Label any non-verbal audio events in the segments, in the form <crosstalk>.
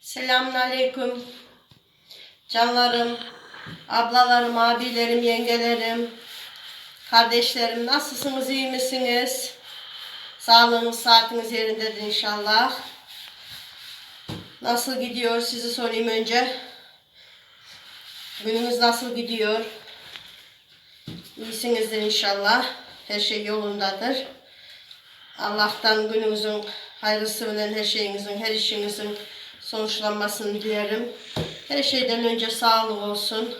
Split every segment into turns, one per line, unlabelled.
Selamünaleyküm. Canlarım, ablalarım, abilerim, yengelerim, kardeşlerim nasılsınız, iyi misiniz? Sağlığınız, saatiniz yerindedir inşallah. Nasıl gidiyor sizi sorayım önce. Gününüz nasıl gidiyor? İyisinizdir inşallah. Her şey yolundadır. Allah'tan gününüzün hayırlısı bilen her şeyinizin, her işinizin sonuçlanmasını dilerim. Her şeyden önce sağlık olsun.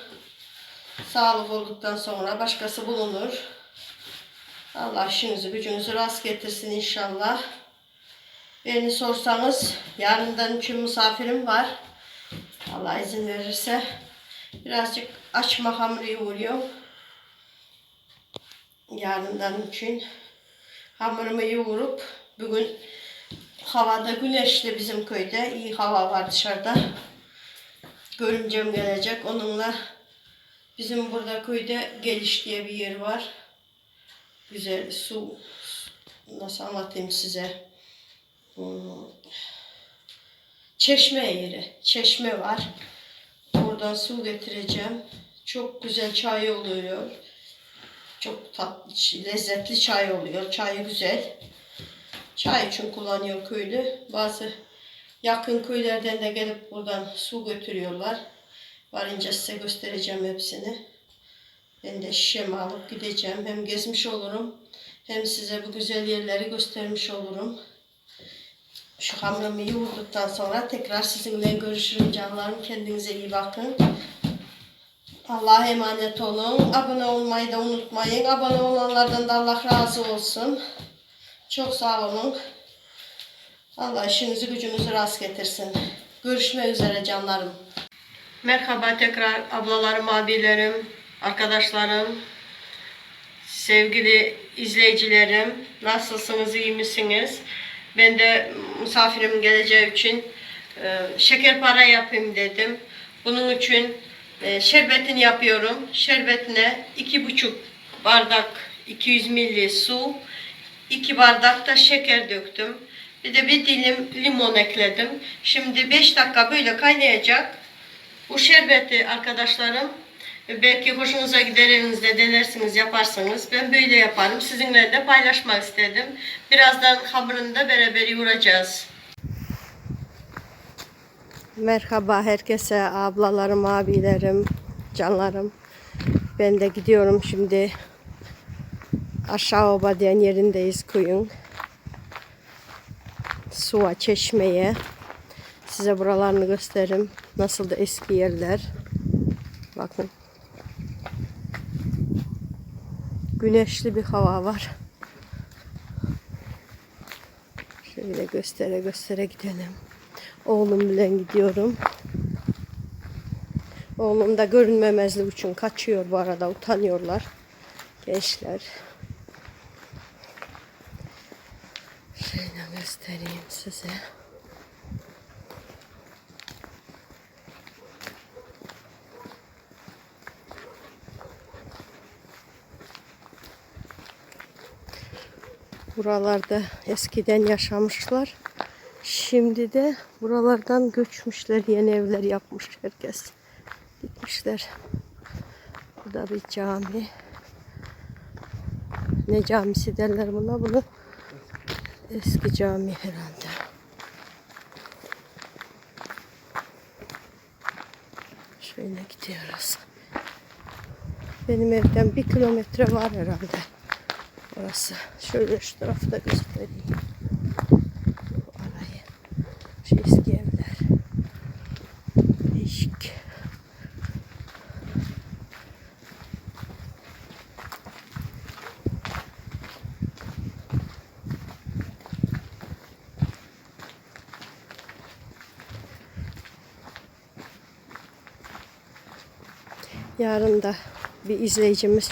Sağlık olduktan sonra başkası bulunur. Allah işinizi gücünüzü rast getirsin inşallah. Beni sorsanız yarından için misafirim var. Allah izin verirse birazcık açma hamuru yoğuruyorum. Yarından için hamurumu yoğurup bugün havada güneşli bizim köyde iyi hava var dışarıda. Görümcem gelecek onunla bizim burada köyde geliş diye bir yer var. Güzel su nasıl anlatayım size. Hmm. Çeşme yeri. Çeşme var. Oradan su getireceğim. Çok güzel çay oluyor. Çok tatlı, lezzetli çay oluyor. Çayı güzel. Çay için kullanıyor köylü. Bazı yakın köylerden de gelip buradan su götürüyorlar. Varınca size göstereceğim hepsini. Ben de şişemi alıp gideceğim. Hem gezmiş olurum. Hem size bu güzel yerleri göstermiş olurum. Şu hamurumu yoğurduktan sonra tekrar sizinle görüşürüm canlarım. Kendinize iyi bakın. Allah'a emanet olun. Abone olmayı da unutmayın. Abone olanlardan da Allah razı olsun. Çok sağ olun. Allah işinizi gücünüzü rast getirsin. Görüşmek üzere canlarım. Merhaba tekrar ablalarım, abilerim, arkadaşlarım, sevgili izleyicilerim. Nasılsınız, iyi misiniz? Ben de misafirim geleceği için e, şeker para yapayım dedim. Bunun için e, şerbetini yapıyorum. Şerbetine iki buçuk bardak 200 milli su, iki bardak da şeker döktüm. Bir de bir dilim limon ekledim. Şimdi 5 dakika böyle kaynayacak. Bu şerbeti arkadaşlarım belki hoşunuza gider evinizde denersiniz yaparsınız. Ben böyle yaparım. Sizinle de paylaşmak istedim. Birazdan hamurunu da beraber yoğuracağız. Merhaba herkese ablalarım, abilerim, canlarım. Ben de gidiyorum şimdi. Aşağı oba diyen yerindeyiz kuyun. Suya, çeşmeye. Size buralarını gösteririm. Nasıl da eski yerler. Bakın. Güneşli bir hava var. Şöyle göstere göstere gidelim. Oğlum bile gidiyorum. Oğlum da görünmemezlik için kaçıyor bu arada. Utanıyorlar. Gençler. Şöyle göstereyim size. Buralarda eskiden yaşamışlar. Şimdi de buralardan göçmüşler, yeni evler yapmış herkes. Gitmişler. Burada bir cami. Ne camisi derler buna? Bunu eski cami herhalde. Şöyle gidiyoruz. Benim evden bir kilometre var herhalde. Orası. Şöyle şu tarafı da göstereyim. Arayı. Şu eski evler. Değişik. Yarın da bir izleyicimiz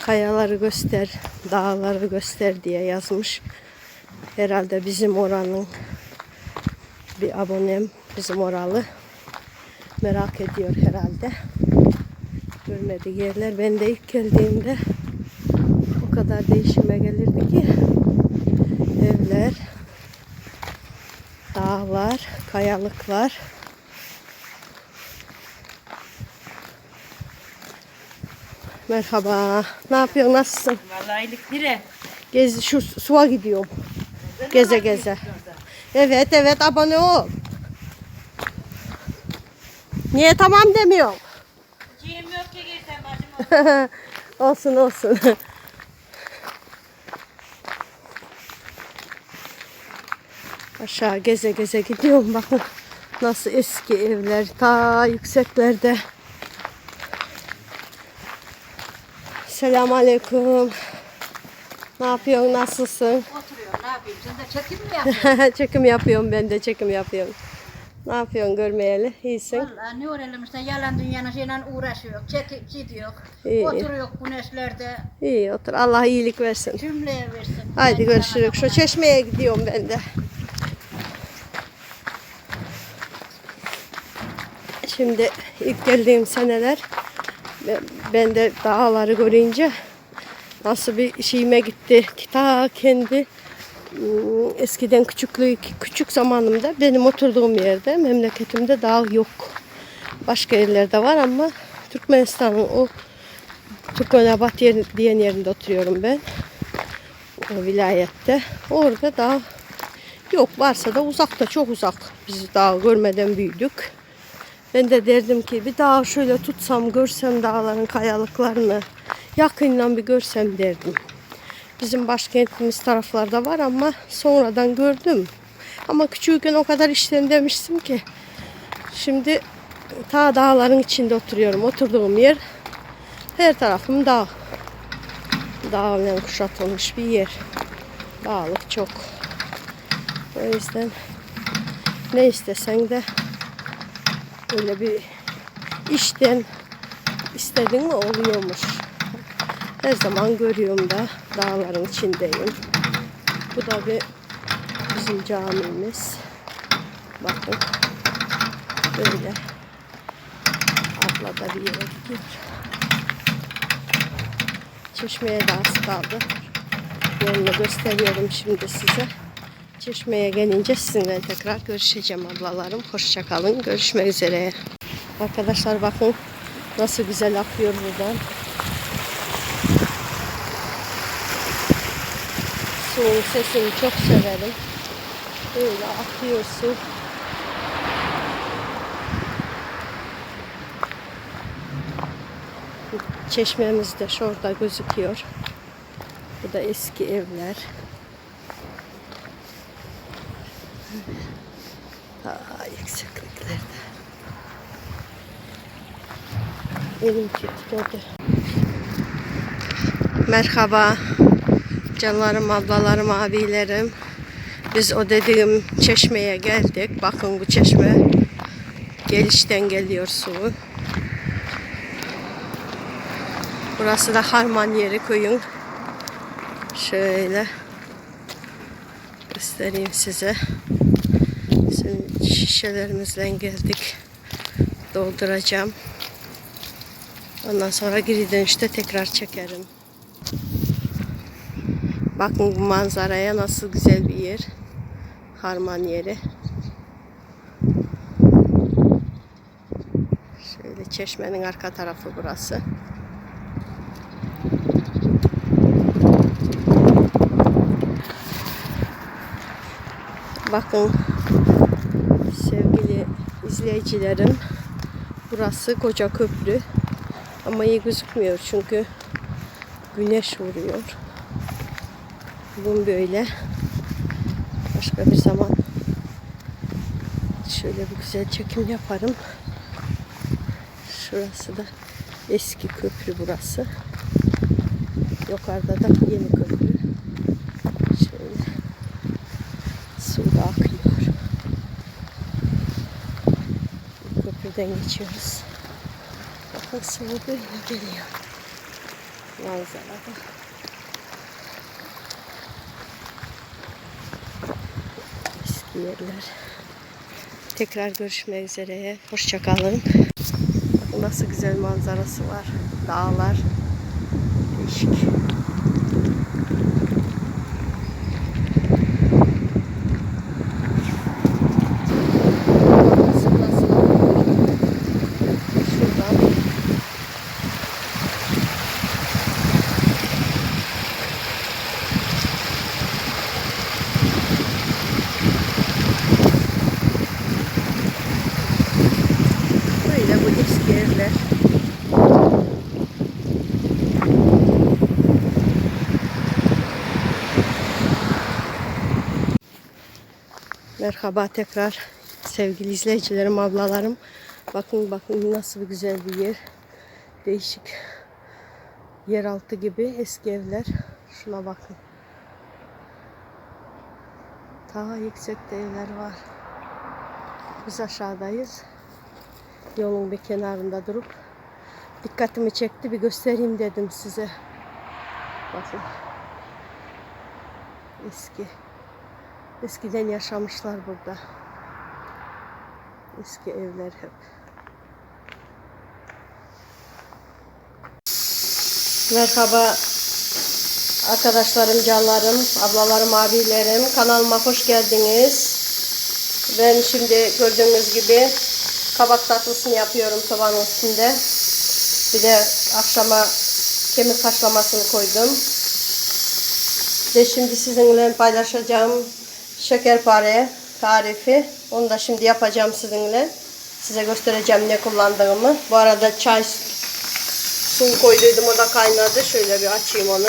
kayaları göster, dağları göster diye yazmış. Herhalde bizim oranın bir abonem bizim oralı merak ediyor herhalde. Görmediği yerler. Ben de ilk geldiğimde o kadar değişime gelirdi ki evler, dağlar, kayalıklar Merhaba. Ne yapıyorsun? Nasılsın?
Vallahi iyilik nere?
Gez şu suya gidiyorum. Geze geze. Evet evet abone ol. Niye tamam demiyorum?
Cim yok ki girsem bacım. <laughs>
olsun olsun. Aşağı geze geze gidiyorum bakın. Nasıl eski evler ta yükseklerde. Selamun aleyküm. Ne yapıyorsun? Nasılsın?
Oturuyor ne yapayım sen de çekim mi <laughs> yapıyorsun?
çekim yapıyorum ben de çekim yapıyorum. Ne yapıyorsun görmeyeli? İyisin.
Vallahi ne öğrenelim işte yalan dünyanın şeyle uğraşıyor. Çekip gidiyor.
İyi.
Oturuyor güneşlerde.
İyi otur. Allah iyilik versin.
Cümleye versin.
Haydi
Ben
görüşürüz.
sana
Şu çeşmeye gidiyorum ben de. Şimdi ilk geldiğim seneler ben- de dağları görünce nasıl bir şeyime gitti. Ta kendi ıı, eskiden küçüklük küçük zamanımda benim oturduğum yerde memleketimde dağ yok. Başka yerlerde var ama Türkmenistan'ın o Türkmenabat yer, diyen yerinde oturuyorum ben o vilayette. Orada da yok varsa da uzakta çok uzak. Biz daha görmeden büyüdük. Ben de derdim ki bir daha şöyle tutsam görsem dağların kayalıklarını yakından bir görsem derdim. Bizim başkentimiz taraflarda var ama sonradan gördüm. Ama küçükken o kadar işten demiştim ki. Şimdi ta dağların içinde oturuyorum. Oturduğum yer her tarafım dağ dağla kuşatılmış bir yer. Dağlık çok. O yüzden ne istesen de öyle bir işten istediğin mi oluyormuş. Her zaman görüyorum da dağların içindeyim. Bu da bir bizim camimiz. Bakın böyle abla da bir yere gidiyor. Çeşmeye de az kaldı. Yolunu gösteriyorum şimdi size. Çeşmeye gelince sizinle tekrar görüşeceğim ablalarım. Hoşça kalın. Görüşmek üzere. Arkadaşlar bakın nasıl güzel akıyor buradan. Suyun sesini çok severim. Böyle akıyor su. Çeşmemiz de şurada gözüküyor. Bu da eski evler. Daha yüksekliklerde. Elim titredi. Merhaba. Canlarım, ablalarım, abilerim. Biz o dediğim çeşmeye geldik. Bakın bu çeşme gelişten geliyor su. Burası da Harman yeri köyün. Şöyle göstereyim size. Şimdi şişelerimizle geldik. Dolduracağım. Ondan sonra geri dönüşte tekrar çekerim. Bakın bu manzaraya nasıl güzel bir yer. Harman yeri. Şöyle çeşmenin arka tarafı burası. Bakın sevgili izleyicilerim burası koca köprü ama iyi gözükmüyor çünkü güneş vuruyor. Bugün böyle başka bir zaman şöyle bir güzel çekim yaparım. Şurası da eski köprü burası. Yukarıda da yeni köprü. Şöyle su da akıyor. Köprüden geçiyoruz. Bakın su böyle geliyor. Manzarada. Eski yerler. Tekrar görüşmek üzere. Hoşçakalın. Nasıl güzel manzarası var. Dağlar. Değişik. Nasıl nasıl akıyor. Şuradan evler. Merhaba tekrar sevgili izleyicilerim, ablalarım. Bakın bakın nasıl bir güzel bir yer. Değişik yeraltı gibi eski evler. Şuna bakın. Daha yüksekte evler var. Biz aşağıdayız. Yolun bir kenarında durup dikkatimi çekti bir göstereyim dedim size. Bakın. Eski. Eskiden yaşamışlar burada. Eski evler hep. Merhaba arkadaşlarım, canlarım, ablalarım, abilerim. Kanalıma hoş geldiniz. Ben şimdi gördüğünüz gibi kabak tatlısını yapıyorum tavanın üstünde. Bir de akşama kemik haşlamasını koydum. Ve şimdi sizinle paylaşacağım şekerpare tarifi. Onu da şimdi yapacağım sizinle. Size göstereceğim ne kullandığımı. Bu arada çay su koyduydum o da kaynadı. Şöyle bir açayım onu.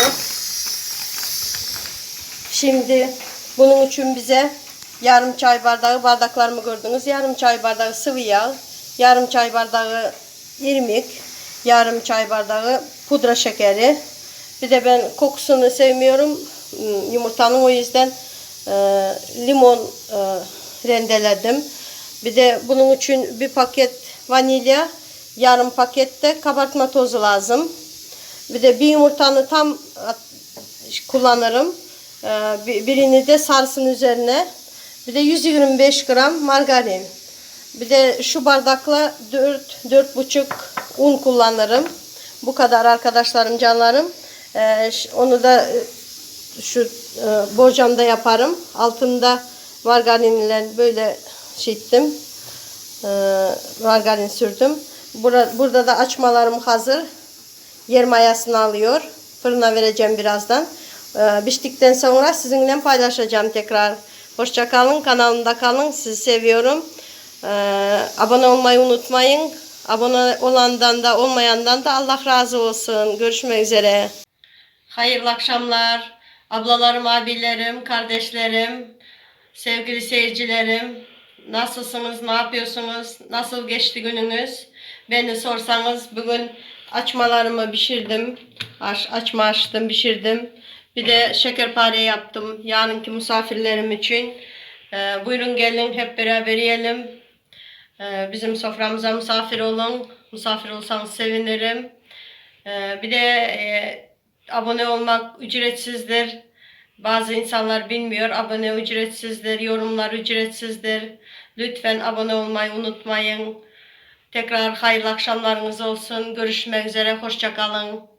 Şimdi bunun için bize yarım çay bardağı bardaklarımı gördünüz. Yarım çay bardağı sıvı yağ, yarım çay bardağı irmik, yarım çay bardağı pudra şekeri. Bir de ben kokusunu sevmiyorum ım, yumurtanın o yüzden e, limon e, rendeledim. Bir de bunun için bir paket vanilya, yarım pakette kabartma tozu lazım. Bir de bir yumurtanı tam at- kullanırım. Bir- Birini de sarısın üzerine. Bir de 125 gram margarin. Bir de şu bardakla 4 4,5 un kullanırım. Bu kadar arkadaşlarım, canlarım. Onu da e, şu e, borcamda yaparım. Altında margarinle böyle şey ettim. Ee, margarin sürdüm. Burada, burada da açmalarım hazır. Yer mayasını alıyor. Fırına vereceğim birazdan. Ee, piştikten sonra sizinle paylaşacağım tekrar. Hoşça kalın. Kanalımda kalın. Sizi seviyorum. Ee, abone olmayı unutmayın. Abone olandan da olmayandan da Allah razı olsun. Görüşmek üzere. Hayırlı akşamlar. Ablalarım, abilerim, kardeşlerim, sevgili seyircilerim. Nasılsınız, ne yapıyorsunuz, nasıl geçti gününüz? Beni sorsanız bugün açmalarımı pişirdim. Aç, açma açtım, pişirdim. Bir de şekerpare yaptım yarınki misafirlerim için. Ee, buyurun gelin hep beraber yiyelim. Ee, bizim soframıza misafir olun. Misafir olsanız sevinirim. Ee, bir de e, abone olmak ücretsizdir. Bazı insanlar bilmiyor. Abone ücretsizdir. Yorumlar ücretsizdir. Lütfen abone olmayı unutmayın. Tekrar hayırlı akşamlarınız olsun. Görüşmek üzere. Hoşça kalın.